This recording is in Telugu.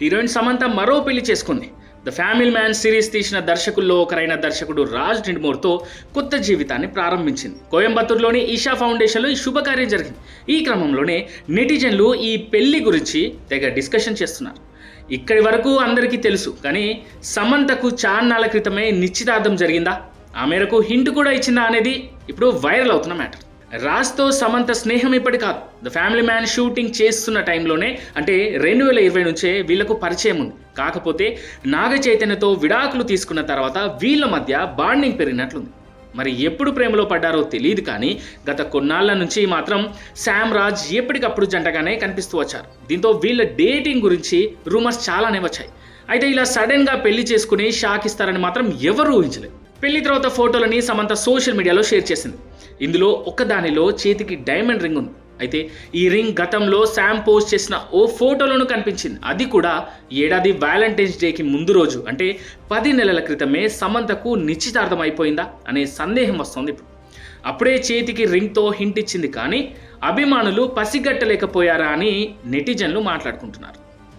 హీరోయిన్ సమంత మరో పెళ్ళి చేసుకుంది. ద ఫ్యామిలీ మ్యాన్ సిరీస్ తీసిన దర్శకుల్లో ఒకరైన దర్శకుడు రాజ్ నిండ్మోర్తో కొత్త జీవితాన్ని ప్రారంభించింది. కోయంబత్తూరులోని ఈషా ఫౌండేషన్లో ఈ శుభకార్యం జరిగింది. ఈ క్రమంలోనే నెటిజన్లు ఈ పెళ్ళి గురించి తెగ డిస్కషన్ చేస్తున్నారు. ఇక్కడి వరకు అందరికీ తెలుసు కానీ సమంతకు చాన్నాళ్ళ క్రితమే నిశ్చితార్థం జరిగిందా? ఆ మేరకు హింట్ కూడా ఇచ్చిందా అనేది ఇప్పుడు వైరల్ అవుతున్న మ్యాటర్. రాజ్తో సమంత స్నేహం ఇప్పటి కాదు. ద ఫ్యామిలీ మ్యాన్ షూటింగ్ చేస్తున్న టైంలోనే అంటే రెండు వేల ఇరవై నుంచే వీళ్ళకు పరిచయం ఉంది. కాకపోతే నాగ చైతన్యతో విడాకులు తీసుకున్న తర్వాత వీళ్ళ మధ్య బాండింగ్ పెరిగినట్లుంది. మరి ఎప్పుడు ప్రేమలో పడ్డారో తెలియదు కానీ గత కొన్నాళ్ళ నుంచి మాత్రం శామ్ రాజ్ ఎప్పటికప్పుడు జంటగానే కనిపిస్తూ వచ్చారు. దీంతో వీళ్ళ డేటింగ్ గురించి రూమర్స్ చాలానే వచ్చాయి. అయితే ఇలా సడన్గా పెళ్ళి చేసుకుని షాక్ ఇస్తారని మాత్రం ఎవరు ఊహించలేదు. పెళ్ళి తర్వాత ఫోటోలని సమంత సోషల్ మీడియాలో షేర్ చేసింది. ఇందులో ఒకదానిలో చేతికి డైమండ్ రింగ్ ఉంది. అయితే ఈ రింగ్ గతంలో శామ్ పోస్ట్ చేసిన ఓ ఫోటోలోనూ కనిపించింది. అది కూడా ఏడాది వ్యాలంటైన్స్ డేకి ముందు రోజు. అంటే పది నెలల క్రితమే సమంతకు నిశ్చితార్థం అయిపోయిందా అనే సందేహం వస్తుంది ఇప్పుడు. అప్పుడే చేతికి రింగ్తో హింట్ ఇచ్చింది కానీ అభిమానులు పసిగట్టలేకపోయారా అని నెటిజన్లు మాట్లాడుకుంటున్నారు.